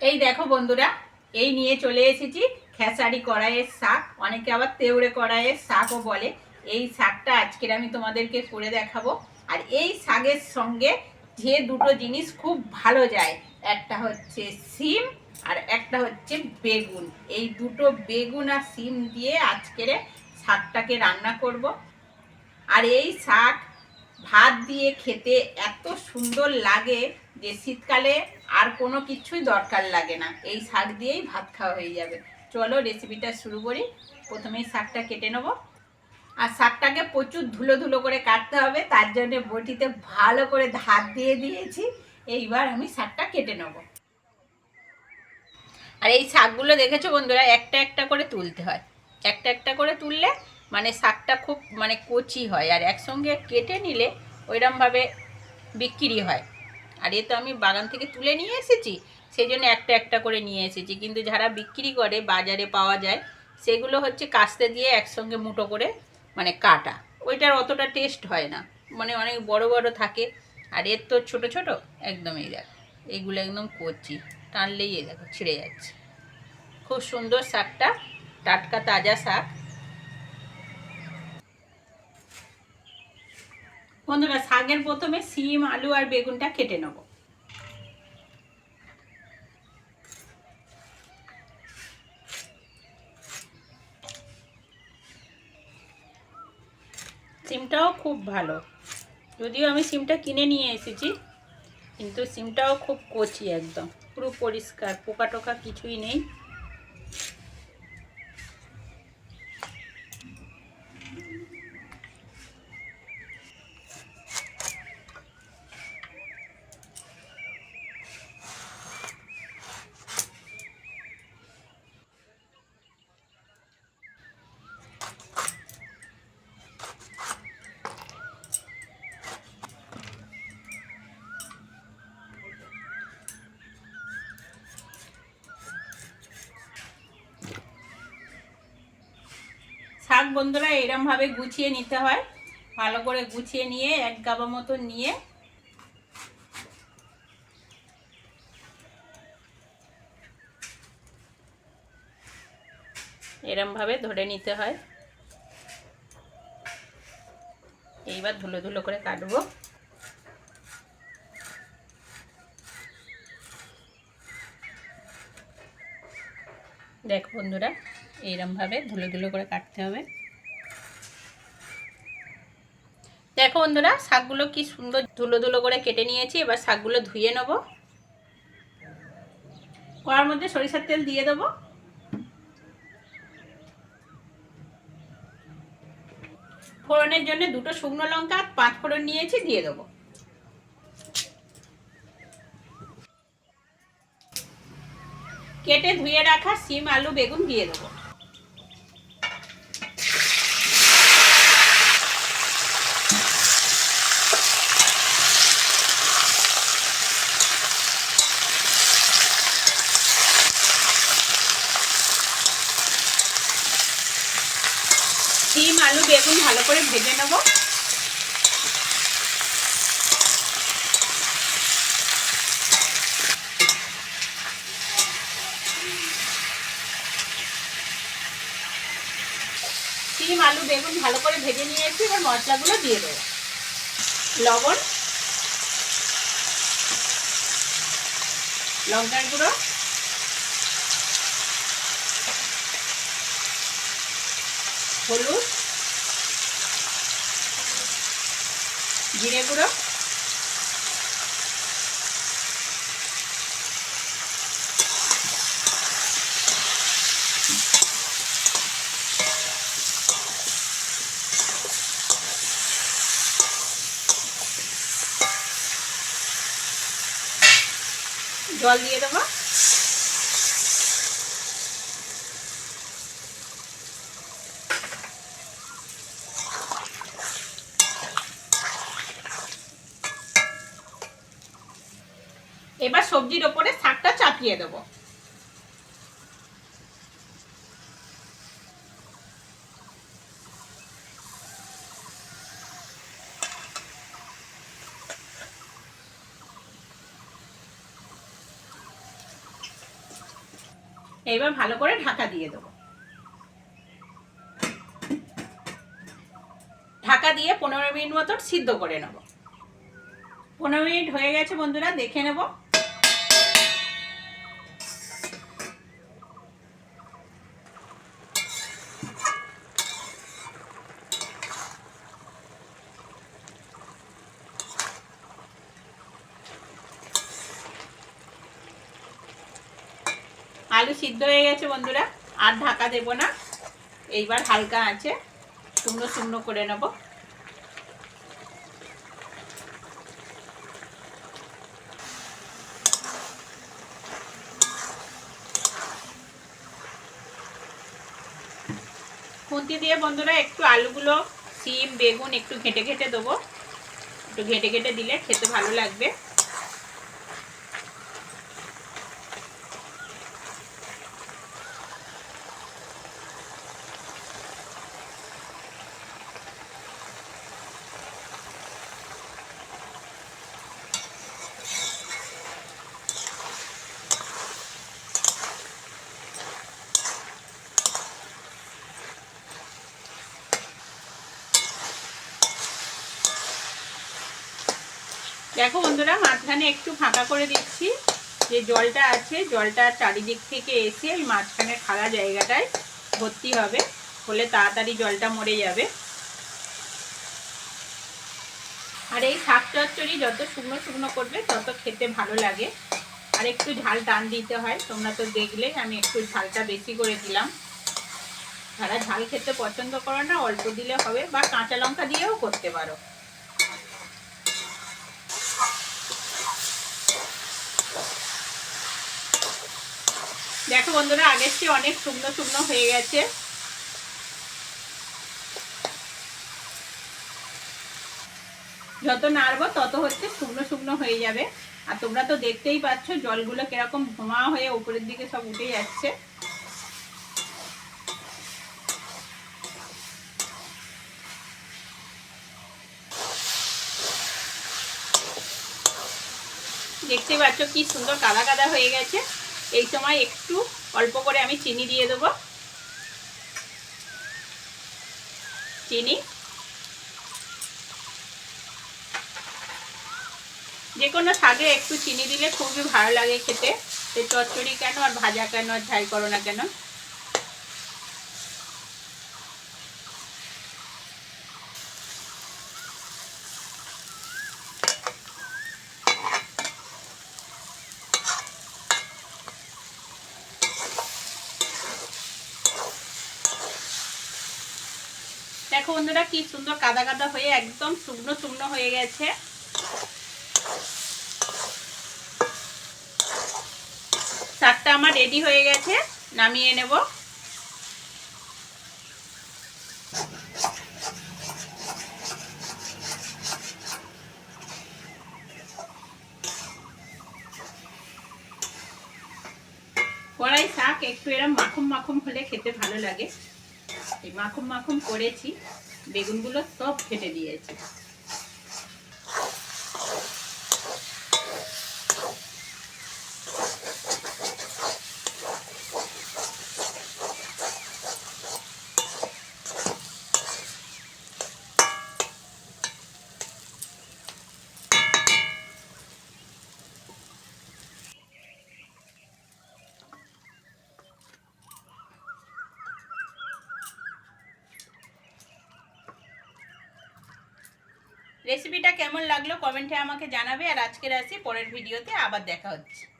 এই দেখো বন্ধুরা, এই নিয়ে চলে এসেছি খেসারি কড়াইয়ের শাক। অনেকে আবার তেউড়ে কড়াইয়ের শাকও বলে। এই শাকটা আজকের আমি তোমাদেরকে করে দেখাবো। আর এই শাকের সঙ্গে যে দুটো জিনিস খুব ভালো যায়, একটা হচ্ছে সিম আর একটা হচ্ছে বেগুন। এই দুটো বেগুন আর সিম দিয়ে আজকের শাকটাকে রান্না করব। আর এই শাক ভাত দিয়ে খেতে এত সুন্দর লাগে যে শীতকালে আর কোনো কিছুই দরকার লাগে না। এই শাক দিয়েই ভাত খাওয়া হয়ে যাবে। চলো রেসিপিটা শুরু করি। প্রথমেই শাকটা কেটে নেব। আর শাকটাকে প্রচুর ধুলো ধুলো করে কাটতে হবে, তার জন্য বটিতে ভালো করে ধার দিয়ে দিয়েছি। এইবার আমি শাকটা কেটে নেব। আর এই শাকগুলো দেখেছ বন্ধুরা? একটা একটা করে তুলতে হয়। একটা একটা করে তুললে মানে শাকটা খুব মানে কচি হয় আর একসঙ্গে কেটে নিলে ওইরমভাবে বিক্রি হয়। আর এ তো আমি বাগান থেকে তুলে নিয়ে এসেছি সেই জন্য একটা একটা করে নিয়ে এসেছি। কিন্তু যারা বিক্রি করে, বাজারে পাওয়া যায়, সেগুলো হচ্ছে কাস্তে দিয়ে একসঙ্গে মুটো করে মানে কাটা। ওইটার অতটা টেস্ট হয় না। মানে অনেক বড় বড় থাকে। আর এর তো ছোট ছোট একদম এই দেখ এইগুলো একদম কচি। টানলেই এই দেখো, ছিঁড়ে যাচ্ছে। খুব সুন্দর শাকটা, টাটকা তাজা শাক। বন্ধুরা শাকের প্রথমে সিম, আলু আর বেগুনটা কেটে নেব। সিমটাও খুব ভালো। যদিও আমি সিমটা কিনে নিয়ে এসেছি, কিন্তু সিমটাও খুব কচি একদম। পুরো পরিষ্কার পোকা টোকা কিছুই নেই। শাক বন্ধুরা, এরমভাবে গুছিয়ে নিতে হয়। ভালো করে গুছিয়ে নিয়ে, এক গাবা মতো নিয়ে। এরমভাবে ধরে নিতে হয়। এইবার ধুলো ধুলো করে কাটবো। দেখ বন্ধুরা এইরমভাবে ধুলো ধুলো করে কাটতে হবে। দেখো বন্ধুরা, শাকগুলো কি সুন্দর ধুলো ধুলো করে কেটে নিয়েছি, এবার শাকগুলো ধুয়ে নেব। কড়ার মধ্যে সরিষার তেল দিয়ে দেবো। ফোড়নের জন্য দুটো শুকনো লঙ্কা, পাঁচ ফোড়ন নিয়েছি, দিয়ে দেবো। কেটে ধুয়ে রাখা সিম আলু, বেগুন দিয়ে দেবো সিম আলু বেগুন ভালো করে ভেজে নেব। সিম, আলু, বেগুন ভালো করে ভেজে নিয়েছি, এবার মশলাগুলো দিয়ে দেবো। লবণ, লঙ্কার গুঁড়ো, হলুদ জিরে গুঁড়ো। জল দিয়ে দেবো। এবার সবজির ওপরে শাকটা চাপিয়ে দেবো। এইবার ভালো করে ঢাকা দিয়ে দেবো। ঢাকা দিয়ে পনেরো মিনিট মতো সিদ্ধ করে নেব। পনেরো মিনিট হয়ে গেছে বন্ধুরা, দেখে নেব। আলু সিদ্ধ হয়ে গেছে বন্ধুরা, আর ঢাকা দেব না। এইবার হালকা আছে, শুকনো শুকনো করে নেব। খুন্তি দিয়ে বন্ধুরা একটু আলুগুলো, সিম, বেগুন একটু ঘেটে ঘেটে দেবো। একটু ঘেটে ঘেটে দিলে খেতে ভালো লাগবে। দেখো বন্ধুরা, মাঝখানে একটু ফাঁকা করে দিচ্ছি। যে জলটা আছে, জলটা চারিদিক থেকে এসে ওই মাঝখানে খাড়া জায়গাটায় ভর্তি হবে। হলে তাড়াতাড়ি জলটা মরে যাবে। আর এই শাক চচ্চড়ি যত শুকনো শুকনো করবে, তত খেতে ভালো লাগে। আর একটু ঝাল টান দিতে হয়, তোমরা তো দেখলে, আমি একটু ঝালটা বেশি করে দিলাম। যারা ঝাল খেতে পছন্দ করো না, অল্প দিলে হবে, বা কাঁচা লঙ্কা দিয়েও করতে পারো। দেখো বন্ধুরা, আগের চেয়ে অনেক শুকনো শুকনো হয়ে গেছে। যত নাড়বো, তত হচ্ছে শুকনো শুকনো হয়ে যাবে। আর তোমরা তো দেখতেই পাচ্ছ, জলগুলো কীরকম ধোঁয়া হয়ে উপরের দিকে সব উঠে যাচ্ছে। দেখতেই পাচ্ছ কি সুন্দর কাদা কাদা হয়ে গেছে। এই সময় একটু অল্প করে আমি চিনি দিয়ে দেব। চিনি। যে কোনো শাকে একটু চিনি দিলে খুবই ভালো লাগে খেতে। সে চচ্চড়ি কেন আর ভাজা কেন আর ঝাই করো না কেন। দেখো বন্ধুরা, কি সুন্দর কাদা কাদা হয়ে একদম শুকনো শুকনো হয়ে গেছে। শাকটা আমার রেডি হয়ে গেছে, নামিয়ে নেব। কড়াই শাক একটু এরম মাখুম মাখুম হলে খেতে ভালো লাগে। মাখুম মাখুম করেছি বেগুনগুলো সব ফেটে দিয়েছি। রেসিপিটা কেমন লাগল? কমেন্টে আমাকে জানাবে। আর আজকের আসি পরের ভিডিওতে আবার দেখা হচ্ছে।